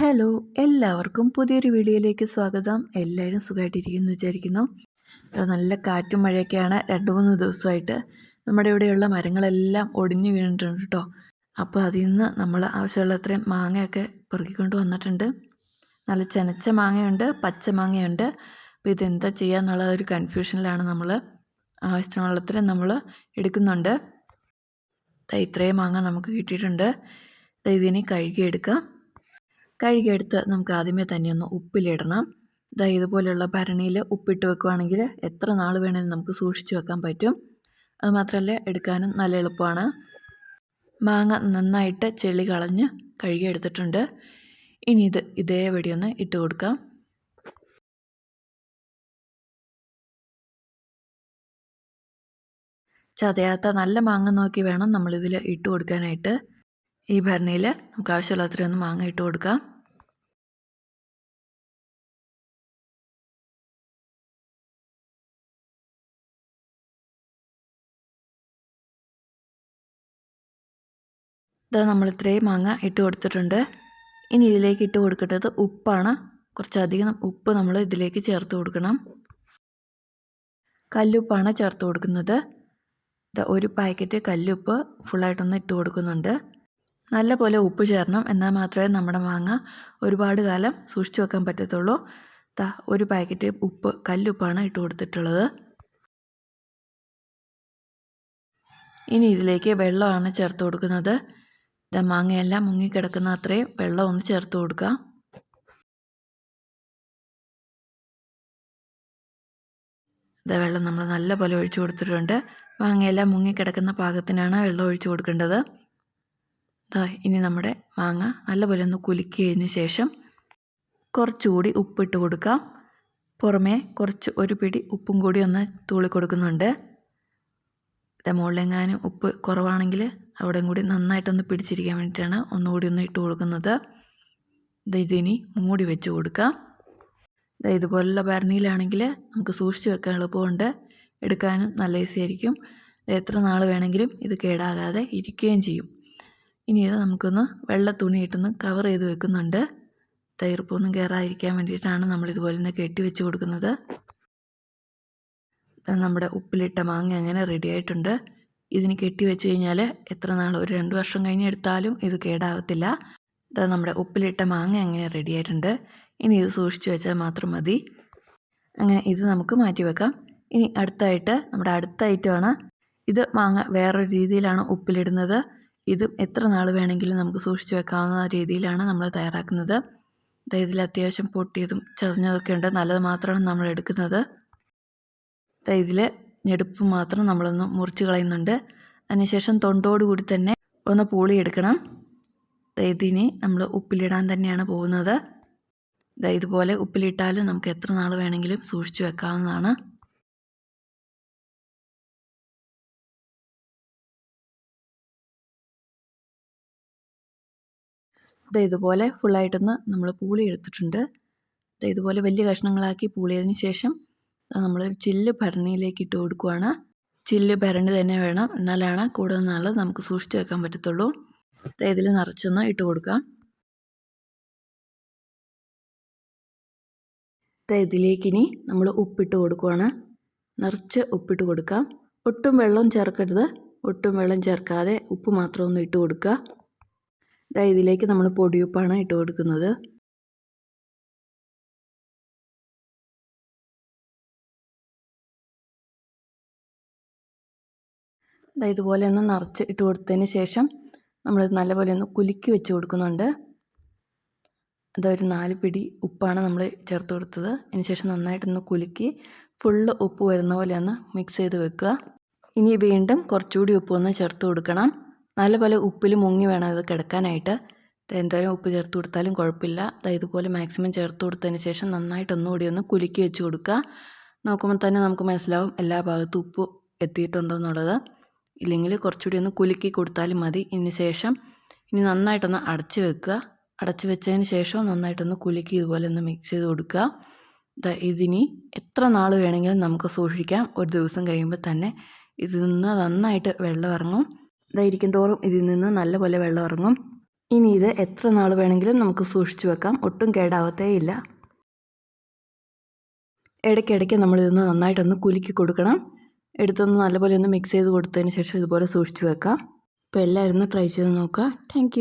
Hello എല്ലാവർക്കും പുതിയൊരു വീഡിയോയിലേക്ക് സ്വാഗതം. എല്ലാവരും സുഖമായിട്ടിരിക്കുന്നു വിചാരിക്കുന്നു. നല്ല കാറ്റും മഴയൊക്കെയാണ് രണ്ട് മൂന്ന് ദിവസമായിട്ട്. നമ്മുടെ ഇവിടെയുള്ള മരങ്ങളെല്ലാം ഒടിഞ്ഞു വീണിട്ടുണ്ട് കേട്ടോ അപ്പോൾ അതിൽ നിന്ന് നമ്മൾ ആവശ്യമുള്ള അത്രയും മാങ്ങയൊക്കെ പെറുക്കിക്കൊണ്ട് വന്നിട്ടുണ്ട്. നല്ല ചെനച്ച മാങ്ങയുണ്ട് പച്ച മാങ്ങയുണ്ട്. അപ്പോൾ ഇതെന്താ ചെയ്യുക എന്നുള്ള ഒരു കൺഫ്യൂഷനിലാണ് നമ്മൾ ആവശ്യമുള്ള അത്രയും നമ്മൾ എടുക്കുന്നുണ്ട്. ഇത്രയും മാങ്ങ നമുക്ക് കിട്ടിയിട്ടുണ്ട്. ഇതിനി കഴുകിയെടുക്കാം. കഴുകിയെടുത്ത് നമുക്ക് ആദ്യമേ തന്നെ ഒന്ന് ഉപ്പിലിടണം. ഇതാ ഇതുപോലെയുള്ള ഭരണിയിൽ ഉപ്പിട്ട് വെക്കുവാണെങ്കിൽ എത്ര നാൾ വേണേലും നമുക്ക് സൂക്ഷിച്ച് വെക്കാൻ പറ്റും. അതുമാത്രമല്ല എടുക്കാനും നല്ല എളുപ്പമാണ്. മാങ്ങ നന്നായിട്ട് ചെളി കളഞ്ഞ് കഴുകിയെടുത്തിട്ടുണ്ട്. ഇനി ഇത് ഇതേപടി ഒന്ന് ഇട്ട് കൊടുക്കാം. ചതയാത്ത നല്ല മാങ്ങ നോക്കി വേണം നമ്മളിതിൽ ഇട്ട് കൊടുക്കാനായിട്ട്. ഈ ഭരണിയിൽ നമുക്ക് ആവശ്യമുള്ള അത്രയൊന്ന് മാങ്ങ ഇട്ട് കൊടുക്കാം. ഇതാ നമ്മൾ ഇത്രയും മാങ്ങ ഇട്ട് കൊടുത്തിട്ടുണ്ട്. ഇനി ഇതിലേക്ക് ഇട്ട് കൊടുക്കേണ്ടത് ഉപ്പാണ്. കുറച്ചധികം ഉപ്പ് നമ്മൾ ഇതിലേക്ക് ചേർത്ത് കൊടുക്കണം. കല്ലുപ്പാണ് ചേർത്ത് കൊടുക്കുന്നത്. ഒരു പാക്കറ്റ് കല്ലുപ്പ് ഫുള്ളായിട്ടൊന്ന് ഇട്ട് കൊടുക്കുന്നുണ്ട്. നല്ല പോലെ ഉപ്പ് ചേർണം. എന്നാൽ മാത്രമേ നമ്മുടെ മാങ്ങ ഒരുപാട് കാലം സൂക്ഷിച്ചു വെക്കാൻ പറ്റത്തുള്ളൂ. താ ഒരു പാക്കറ്റ് ഉപ്പ് കല്ലുപ്പാണ് ഇട്ട് കൊടുത്തിട്ടുള്ളത്. ഇനി ഇതിലേക്ക് വെള്ളമാണ് ചേർത്ത് കൊടുക്കുന്നത്. മാങ്ങയെല്ലാം മുങ്ങിക്കിടക്കുന്ന അത്രയും വെള്ളം ഒന്ന് ചേർത്ത് കൊടുക്കാം. ഇതാ വെള്ളം നമ്മൾ നല്ല പോലെ ഒഴിച്ചു കൊടുത്തിട്ടുണ്ട്. മാങ്ങയെല്ലാം മുങ്ങിക്കിടക്കുന്ന പാകത്തിനാണ് വെള്ളം ഒഴിച്ചു കൊടുക്കേണ്ടത്. ദാ ഇനി നമ്മുടെ മാങ്ങ നല്ലപോലെ ഒന്ന് കുലുക്കി കഴിഞ്ഞ ശേഷം കുറച്ചുകൂടി ഉപ്പിട്ട് കൊടുക്കാം. പുറമേ കുറച്ച് ഒരു പിടി ഉപ്പും കൂടി ഒന്ന് തൂളി കൊടുക്കുന്നുണ്ട്. മുകളിലെങ്ങാനും ഉപ്പ് കുറവാണെങ്കിൽ അവിടെയും കൂടി നന്നായിട്ടൊന്ന് പിടിച്ചിരിക്കാൻ വേണ്ടിയിട്ടാണ് ഒന്നുകൂടി ഒന്ന് ഇട്ട് കൊടുക്കുന്നത്. ഇതിനി മൂടി വെച്ച് കൊടുക്കാം. ഇതുപോലുള്ള ഭരണിയിലാണെങ്കിൽ നമുക്ക് സൂക്ഷിച്ച് വെക്കാൻ എളുപ്പമുണ്ട്. എടുക്കാനും നല്ല ഈസി ആയിരിക്കും. എത്ര നാൾ വേണമെങ്കിലും ഇത് കേടാകാതെ ഇരിക്കുകയും ചെയ്യും. ഇനി ഇത് നമുക്കൊന്ന് വെള്ള തുണിയിട്ടൊന്ന് കവർ ചെയ്ത് വെക്കുന്നുണ്ട്. തൈർപ്പൊന്നും കയറാതിരിക്കാൻ വേണ്ടിയിട്ടാണ് നമ്മൾ ഇതുപോലെ ഒന്ന് കെട്ടി വെച്ച് കൊടുക്കുന്നത്. നമ്മുടെ ഉപ്പിലിട്ട മാങ്ങ അങ്ങനെ റെഡി ആയിട്ടുണ്ട്. ഇതിന് കെട്ടി വെച്ച് കഴിഞ്ഞാൽ എത്ര നാൾ ഒരു രണ്ട് വർഷം കഴിഞ്ഞ് എടുത്താലും ഇത് കേടാവത്തില്ല. ഇത് നമ്മുടെ ഉപ്പിലിട്ട മാങ്ങ അങ്ങനെ റെഡി ആയിട്ടുണ്ട്. ഇനി ഇത് സൂക്ഷിച്ച് വെച്ചാൽ മാത്രം മതി. അങ്ങനെ ഇത് നമുക്ക് മാറ്റി വെക്കാം. ഇനി അടുത്തായിട്ട് നമ്മുടെ അടുത്ത ഐറ്റമാണ് ഇത് മാങ്ങ വേറൊരു രീതിയിലാണ് ഉപ്പിലിടുന്നത്. ഇതും എത്ര നാൾ വേണമെങ്കിലും നമുക്ക് സൂക്ഷിച്ച് വെക്കാവുന്ന രീതിയിലാണ് നമ്മൾ തയ്യാറാക്കുന്നത്. ഇതിൽ അത്യാവശ്യം പൊട്ടിയതും ചതഞ്ഞതൊക്കെ ഉണ്ട്. നല്ലത് മാത്രമാണ് നമ്മൾ എടുക്കുന്നത്. ഇതിൽ ഞെടുപ്പ് മാത്രം നമ്മളൊന്ന് മുറിച്ച് കളയുന്നുണ്ട്. അതിനുശേഷം തൊണ്ടോടുകൂടി തന്നെ ഒന്ന് പൂളിയെടുക്കണം. ഇതിനി നമ്മൾ ഉപ്പിലിടാൻ തന്നെയാണ് പോകുന്നത്. ഇതുപോലെ ഉപ്പിലിട്ടാലും നമുക്ക് എത്ര നാൾ വേണമെങ്കിലും സൂക്ഷിച്ച് വെക്കാവുന്നതാണ്. ഇത് ഇതുപോലെ ഫുള്ളായിട്ടൊന്ന് നമ്മൾ പൂളി എടുത്തിട്ടുണ്ട് ഇതുപോലെ വലിയ കഷ്ണങ്ങളാക്കി പൂളിയതിന് ശേഷം നമ്മൾ ചില്ല് ഭരണിയിലേക്ക് ഇട്ട് കൊടുക്കുവാണ്. ചില്ല് ഭരണി തന്നെ വേണം. എന്നാലാണ് കൂടുതൽ നാൾ നമുക്ക് സൂക്ഷിച്ച് വെക്കാൻ പറ്റത്തുള്ളൂ. ഇതിൽ നിറച്ചൊന്ന് ഇട്ട് കൊടുക്കാം. ഇതിലേക്കിനി നമ്മൾ ഉപ്പിട്ട് കൊടുക്കുവാണ്. നിറച്ച് ഉപ്പിട്ട് കൊടുക്കാം. ഒട്ടും വെള്ളം ചേർക്കരുത്. ഒട്ടും വെള്ളം ചേർക്കാതെ ഉപ്പ് മാത്രം ഒന്ന് ഇട്ട് കൊടുക്കുക. ഇതാ ഇതിലേക്ക് നമ്മൾ പൊടിയുപ്പാണ് ഇട്ട് കൊടുക്കുന്നത്. ഇതാ ഇതുപോലെ ഒന്ന് നിറച്ച് ഇട്ട് കൊടുത്തതിന് ശേഷം നമ്മൾ നല്ലപോലെ ഒന്ന് കുലുക്കി വെച്ച് കൊടുക്കുന്നുണ്ട്. അതൊരു നാല് പിടി ഉപ്പാണ് നമ്മൾ ചേർത്ത് കൊടുത്തത്. അതിന് ശേഷം നന്നായിട്ടൊന്ന് കുലുക്കി ഫുള്ള് ഉപ്പ് വരുന്ന പോലെ ഒന്ന് മിക്സ് ചെയ്ത് വെക്കുക. ഇനി വീണ്ടും കുറച്ചുകൂടി ഉപ്പ് ഒന്ന് ചേർത്ത് കൊടുക്കണം. നല്ലപോലെ ഉപ്പിൽ മുങ്ങി വേണം ഇത് കിടക്കാനായിട്ട്. എന്തായാലും ഉപ്പ് ചേർത്ത് കൊടുത്താലും കുഴപ്പമില്ല. ഇതുപോലെ മാക്സിമം ചേർത്ത് കൊടുത്തതിന് ശേഷം നന്നായിട്ട് ഒന്നുകൂടി ഒന്ന് കുലുക്കി വെച്ച് കൊടുക്കുക. നോക്കുമ്പോൾ തന്നെ നമുക്ക് മനസ്സിലാവും എല്ലാ ഭാഗത്തും ഉപ്പ് എത്തിയിട്ടുണ്ടോ എന്നുള്ളത്. ഇല്ലെങ്കിൽ കുറച്ചുകൂടി ഒന്ന് കുലുക്കി കൊടുത്താലും മതി. ഇതിന് ശേഷം ഇനി നന്നായിട്ടൊന്ന് അടച്ച് വെക്കുക. അടച്ച് വെച്ചതിന് ശേഷം നന്നായിട്ടൊന്ന് കുലുക്കി ഇതുപോലെ ഒന്ന് മിക്സ് ചെയ്ത് കൊടുക്കുക. ഇതിനി എത്ര നാൾ വേണമെങ്കിലും നമുക്ക് സൂക്ഷിക്കാം. ഒരു ദിവസം കഴിയുമ്പോൾ തന്നെ ഇതിൽ നിന്ന് നന്നായിട്ട് വെള്ളം ഇറങ്ങും. ഇതായിരിക്കും തോറും ഇതിൽ നിന്ന് നല്ലപോലെ വെള്ളം ഇറങ്ങും. ഇനി ഇത് എത്ര നാൾ വേണമെങ്കിലും നമുക്ക് സൂക്ഷിച്ചു വെക്കാം. ഒട്ടും കേടാവത്തേ ഇല്ല ഇടയ്ക്കിടയ്ക്ക് നമ്മളിതൊന്ന് നന്നായിട്ടൊന്ന് കുലുക്കി കൊടുക്കണം. എടുത്തൊന്ന് നല്ലപോലെ ഒന്ന് മിക്സ് ചെയ്ത് കൊടുത്തതിന് ശേഷം ഇതുപോലെ സൂക്ഷിച്ചു വെക്കാം. അപ്പോൾ എല്ലാവരും ട്രൈ ചെയ്ത് നോക്കുക. താങ്ക്